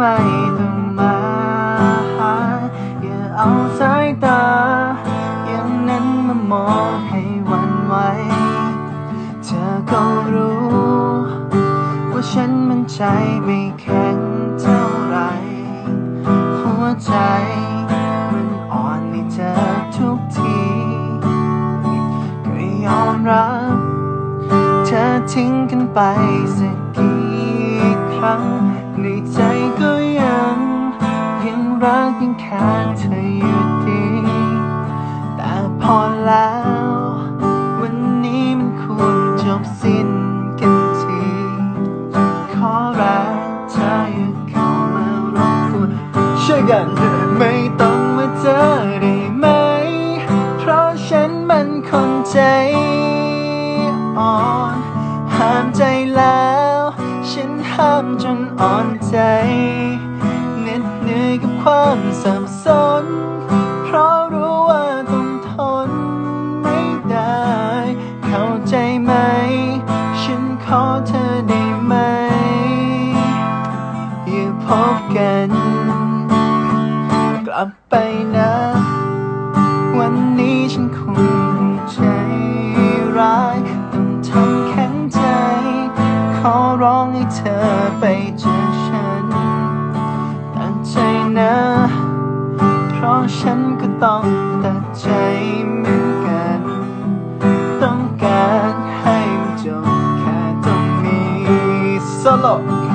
ไม่ต้องมาหาอย่าเอาสายตา อย่างนั้นมามองให้วันไหวเธอก็รู้ ว่าฉันมันใจไม่แข็งเท่าไร หัวใจมันอ่อนในเธอทุกทีก็ยอมรับ เธอทิ้งกันไปสักที ครั้ง ในใจก็ยัง ยังรักยังแค่เธออยู่ดี แต่พอแล้ว วันนี้มันควรจบสิ้นกันที ขอรักเธออย่าเข้ามารบกวนช่วยกันไม่ต้องมาเจอได้ไหม เพราะฉันมันคนใจอ่อน ห้ามใจแล้ว ฉันห้ามจนอ่อนใจเหน็ดเหนื่อยกับความสับสน เพราะรู้ว่าต้องทนไม่ได้ เข้าใจไหม ฉันขอเธอได้ไหม อย่าพบกัน กลับไปนะ ร้องให้เธอไปจากฉัน ตั้งใจนะ เพราะฉันก็ต้องตัดใจเหมือนกัน ต้องการให้มันจบแค่ตรงนี้ solo